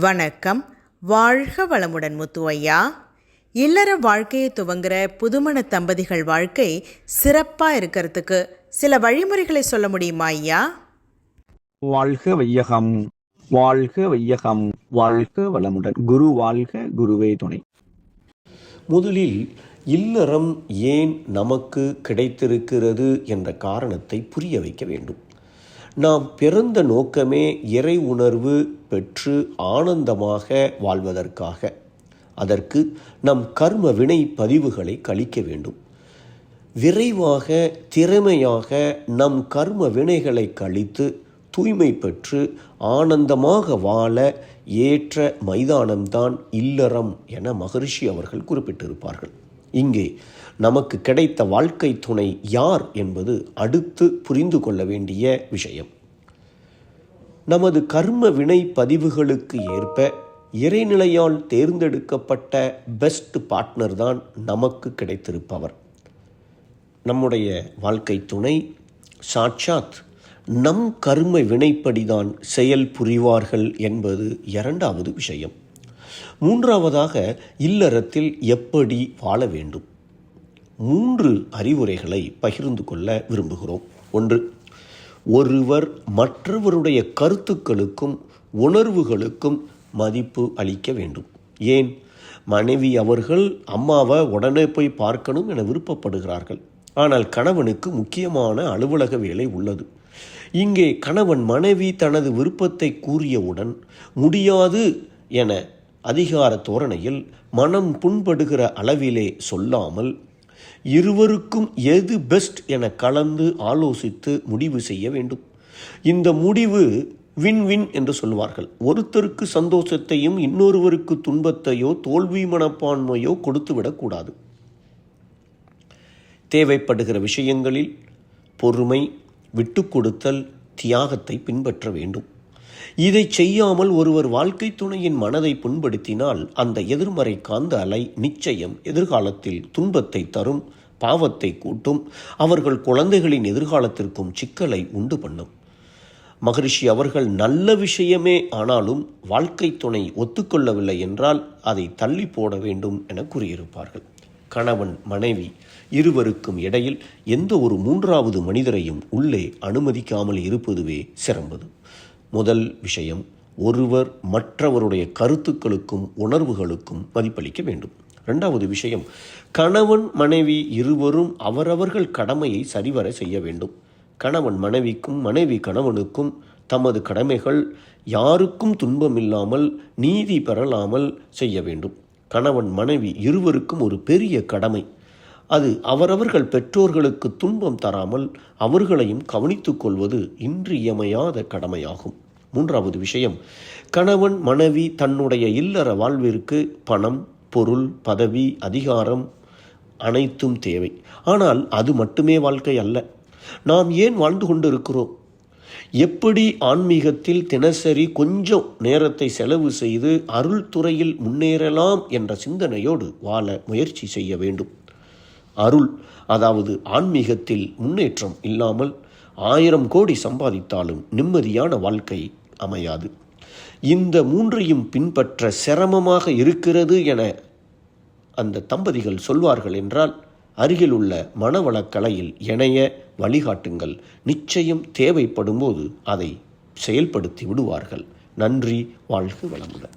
வணக்கம். வாழ்க வளமுடன் முத்து ஐயா இல்லற வாழ்க்கையை துவங்குற புதுமண தம்பதிகள் வாழ்க்கை சிறப்பாக இருக்கிறதுக்கு சில வழிமுறைகளை சொல்ல முடியுமா ஐயா? வாழ்க வையகம் வாழ்க வையகம் வாழ்க வளமுடன். குரு வாழ்க குருவே துணை. முதலில் இல்லறம் ஏன் நமக்கு கிடைத்திருக்கிறது என்ற காரணத்தை புரிய வைக்க வேண்டும். நாம் பிறந்த நோக்கமே இறை உணர்வு பெற்று ஆனந்தமாக வாழ்வதற்காக. அதற்கு நம் கர்ம வினை பதிவுகளை கழிக்க வேண்டும். விரைவாக திறமையாக நம் கர்ம வினைகளை கழித்து தூய்மை பெற்று ஆனந்தமாக வாழ ஏற்ற மைதானம்தான் இல்லறம் என மகரிஷி அவர்கள் குறிப்பிட்டிருப்பார்கள். இங்கே நமக்கு கிடைத்த வாழ்க்கை துணை யார் என்பது அடுத்து புரிந்து கொள்ள வேண்டிய விஷயம். நமது கர்ம வினை பதிவுகளுக்கு ஏற்ப இறைநிலையால் தேர்ந்தெடுக்கப்பட்ட பெஸ்ட் பார்ட்னர் தான் நமக்கு கிடைத்திருப்பவர். நம்முடைய வாழ்க்கை துணை சாட்சாத் நம் கர்ம வினைப்படிதான் செயல் புரிவார்கள் என்பது இரண்டாவது விஷயம். மூன்றாவதாக இல்லறத்தில் எப்படி வாழ வேண்டும்? மூன்று அறிவுரைகளை பகிர்ந்து கொள்ள விரும்புகிறோம். ஒன்று ஒருவர் மற்றவருடைய கருத்துக்களுக்கும் உணர்வுகளுக்கும் மதிப்பு அளிக்க வேண்டும். ஏன்? மனைவி அவர்கள் அம்மாவை உடனே போய் பார்க்கணும் என விருப்பப்படுகிறார்கள். ஆனால் கணவனுக்கு முக்கியமான அலுவலக வேலை உள்ளது. இங்கே கணவன் மனைவி தனது விருப்பத்தை கூறியவுடன் முடியாது என அதிகார தோரணையில் மனம் புண்படுகிற அளவிலே சொல்லாமல் இருவருக்கும் எது பெஸ்ட் என கலந்து ஆலோசித்து முடிவு செய்ய வேண்டும். இந்த முடிவு வின் வின் என்று சொல்வார்கள் ஒருத்தருக்கு சந்தோஷத்தையும் இன்னொருவருக்கு துன்பத்தையோ தோல்வி மனப்பான்மையோ கொடுத்துவிடக்கூடாது தேவைப்படுகிற விஷயங்களில் பொறுமை விட்டு கொடுத்தல் தியாகத்தை பின்பற்ற வேண்டும். இதை செய்யாமல் ஒருவர் வாழ்க்கை துணையின் மனதை புண்படுத்தினால் அந்த எதிர்மறை காந்த அலை நிச்சயம் எதிர்காலத்தில் துன்பத்தை தரும் பாவத்தை கூட்டும் அவர்கள் குழந்தைகளின் எதிர்காலத்திற்கும் சிக்கலை உண்டு பண்ணும். மகரிஷி அவர்கள் நல்ல விஷயமே ஆனாலும் வாழ்க்கை துணை ஒத்துக்கொள்ளவில்லை என்றால் அதை தள்ளி போட வேண்டும் என கூறியிருப்பார்கள். கணவன் மனைவி இருவருக்கும் இடையில் எந்த ஒரு மூன்றாவது மனிதரையும் உள்ளே அனுமதிக்காமல் இருப்பதுவே சிறந்தது. முதல் விஷயம் ஒருவர் மற்றவருடைய கருத்துக்களுக்கும் உணர்வுகளுக்கும் மதிப்பளிக்க வேண்டும். இரண்டாவது விஷயம் கணவன் மனைவி இருவரும் அவரவர்கள் கடமையை சரிவர செய்ய வேண்டும். கணவன் மனைவிக்கும் மனைவி கணவனுக்கும் தமது கடமைகள் யாருக்கும் துன்பமில்லாமல் நீதி பெறலாமல் செய்ய வேண்டும். கணவன் மனைவி இருவருக்கும் ஒரு பெரிய கடமை. அது அவரவர்கள் பெற்றோர்களுக்கு துன்பம் தராமல் அவர்களையும் கவனித்துக் கொள்வது இன்றியமையாத கடமையாகும். மூன்றாவது விஷயம் கணவன் மனைவி தன்னுடைய இல்லற வாழ்விற்கு பணம் பொருள் பதவி அதிகாரம் அனைத்தும் தேவை. ஆனால் அது மட்டுமே வாழ்க்கை அல்ல. நாம் ஏன் வாழ்ந்து கொண்டிருக்கிறோம்? எப்படி ஆன்மீகத்தில் தினசரி கொஞ்சம் நேரத்தை செலவு செய்து அருள் துறையில் முன்னேறலாம் என்ற சிந்தனையோடு வாழ முயற்சி செய்ய வேண்டும். அருள் அதாவது ஆன்மீகத்தில் முன்னேற்றம் இல்லாமல் ஆயிரம் கோடி சம்பாதித்தாலும் நிம்மதியான வாழ்க்கை அமையாது. இந்த மூன்றையும் பின்பற்ற சிரமமாக இருக்கிறது என அந்த தம்பதிகள் சொல்வார்கள் என்றால் அருகிலுள்ள மனவளக்கலையில் இணைய வழிகாட்டுங்கள். நிச்சயம் தேவைப்படும்போது அதை செயல்படுத்தி விடுவார்கள். நன்றி வாழ்க வளமுடன்.